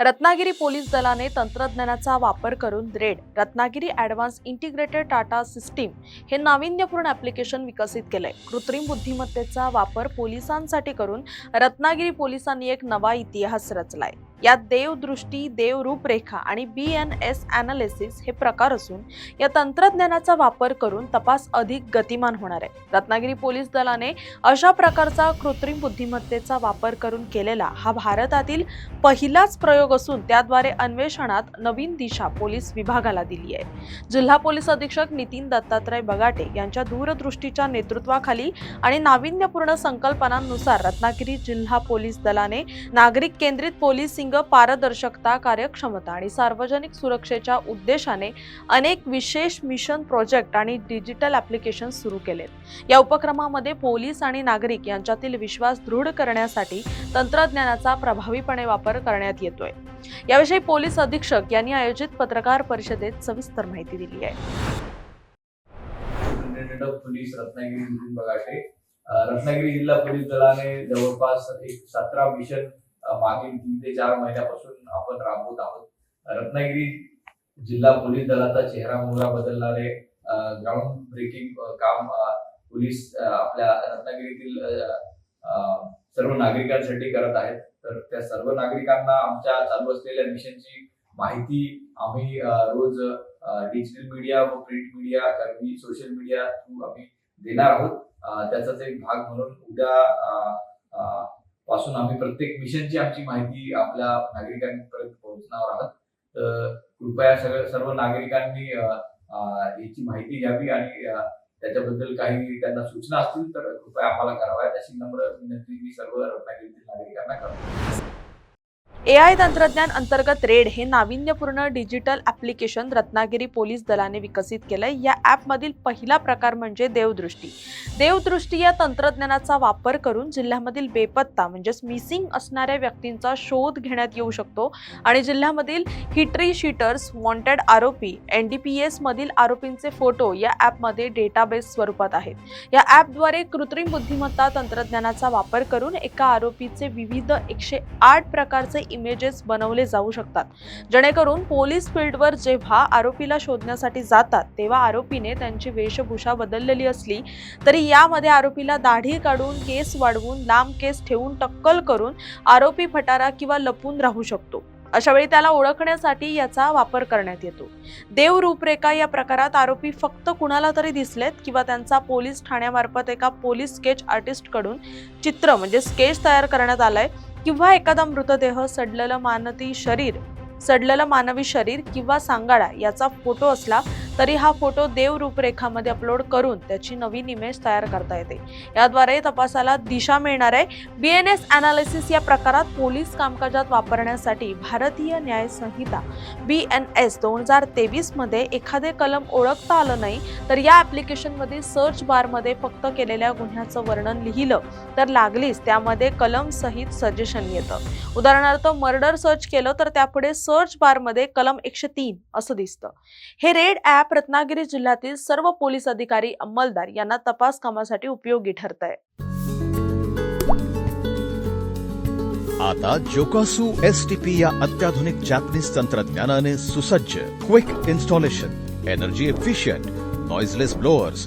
Ratnagiri police दलाने तंत्रज्ञानाचा वापर करून red Ratnagiri advance integrated data system हे नाविन्यपूर्ण ॲप्लिकेशन विकसित केलंय. कृत्रिम बुद्धिमत्तेचा वापर पोलिसांसाठी करून रत्नागिरी पोलिसांनी एक नवा इतिहास रचलाय. यात देवदृष्टी देव रूपरेखा आणि बी एन एस अनालिसिस हे प्रकार असून या तंत्रज्ञानाचा वापर करून तपास अधिक गतिमान होणार आहे. रत्नागिरी पोलीस दलाने अशा प्रकारचा कृत्रिम बुद्धिमत्तेचा वापर करून केलेला हा भारतातील पहिलाच प्रयोग असून त्याद्वारे अन्वेषणात नवीन दिशा पोलीस विभागाला दिली आहे. जिल्हा पोलीस अधीक्षक नितीन दत्तात्रय बगाटे यांच्या दूरदृष्टीच्या नेतृत्वाखाली आणि नाविन्यपूर्ण संकल्पनांनुसार रत्नागिरी जिल्हा पोलीस दलाने नागरिक केंद्रित लिंग पारदर्शकता कार्यक्षमता आणि सार्वजनिक सुरक्षेच्या उद्देशाने अनेक विशेष मिशन प्रोजेक्ट आणि डिजिटल ॲप्लिकेशन सुरू केलेत. या उपक्रमामध्ये पोलीस आणि नागरिक यांच्यातील विश्वास दृढ करण्यासाठी तंत्रज्ञानाचा प्रभावीपणे वापर करण्यात येतोय. याविषयी पोलीस अधीक्षक यांनी आयोजित पत्रकार परिषदेत सविस्तर माहिती दिली आहे. पोलीस रत्नागिरी रत्नागिरी जिल्हा पोलीस दलाने जवळपास एक सतरा मिशन मागील तीन ते चार महिन्यापासून आपण राबवत आहोत. रत्नागिरी जिल्हा पोलीस दलाचा चेहरा मोहरा बदलणारे ग्राउंड ब्रेकिंग काम पोलीस आपल्या रत्नागिरीतील सर्व नागरिकांसाठी करत आहेत. तर त्या सर्व नागरिकांना आमच्या चालू असलेल्या मिशनची माहिती आम्ही रोज डिजिटल मीडिया व प्रिंट मीडिया आणि सोशल मीडिया थ्रू आम्ही देणार आहोत. त्याचाच एक भाग म्हणून उद्या पासून आम्ही प्रत्येक मिशनची आमची माहिती आपल्या नागरिकांपर्यंत पोहोचणार आहोत. तर कृपया सगळ्या सर्व नागरिकांनी याची माहिती घ्यावी आणि त्याच्याबद्दल काही त्यांना सूचना असतील तर कृपया आम्हाला कराव्यात. अशी नम्र विनंती मी सर्व रत्नागिरीतील नागरिकांना करतो. ए आय तंत्रज्ञान अंतर्गत रेड हे नाविन्यपूर्ण डिजिटल ॲप्लिकेशन रत्नागिरी पोलीस दलाने विकसित केलंय. या ॲपमधील पहिला प्रकार म्हणजे देवदृष्टी. देवदृष्टी या तंत्रज्ञानाचा वापर करून जिल्ह्यामधील बेपत्ता म्हणजेच मिसिंग असणाऱ्या व्यक्तींचा शोध घेण्यात येऊ शकतो आणि जिल्ह्यामधील हिटरी शीटर्स वॉन्टेड आरोपी एन डी पी एसमधील आरोपींचे फोटो या ॲपमध्ये डेटाबेस स्वरूपात आहेत. या ॲपद्वारे कृत्रिम बुद्धिमत्ता तंत्रज्ञानाचा वापर करून एका आरोपीचे विविध एकशे आठ प्रकारचे इमेजेस बनवले जाऊ शकतात. जेणेकरून पोलीस फील्डवर जेव्हा आरोपीला शोधण्यासाठी जातात तेव्हा आरोपीने त्यांची वेशभूषा बदललेली असली तरी यामध्ये आरोपीला दाढी काढून केस वाढवून लांब केस ठेवून टक्कल करून आरोपी फटारा किंवा लपून राहू शकतो. अशा वेळी त्याला ओळखण्यासाठी याचा वापर करण्यात येतो. देव रूपरेखा या प्रकारात आरोपी फक्त कुणाला तरी दिसलेत किंवा त्यांचा पोलीस ठाण्यामार्फत एका पोलीस स्केच आर्टिस्टकडून चित्र म्हणजे स्केच तयार करण्यात आलंय किंवा एखादा मृतदेह सडलेलं मानवी शरीर सडलेलं मानवी शरीर किंवा सांगाडा याचा फोटो असला तरी हा फोटो देव रूपरेखामध्ये अपलोड करून त्याची नवीन इमेज तयार करता येते. याद्वारे तपासाला दिशा मिळणार आहे. बी एन एस अनालिसिस या प्रकारात पोलीस कामकाजात वापरण्यासाठी भारतीय न्याय संहिता. बी एन एस दोन हजार तेवीसमध्ये एखादे कलम ओळखता आलं नाही तर या ॲप्लिकेशनमध्ये सर्च बारमध्ये फक्त केलेल्या गुन्ह्याचं वर्णन लिहिलं तर लागलीच त्यामध्ये कलम सहित सजेशन येतं. उदाहरणार्थ मर्डर सर्च केलं तर त्यापुढे सर्च बारमध्ये कलम एकशे तीन असं दिसतं. हे रेड ॲप रत्नागिरी जिल्ह्यातील सर्व पोलीस अधिकारी अंमलदार यांना तपास कामासाठी उपयोगी ठरत आहे आता जोकासू एस टी पी या अत्याधुनिक जॅपनीज तंत्रज्ञानाने सुसज्ज quick installation energy efficient noiseless blowers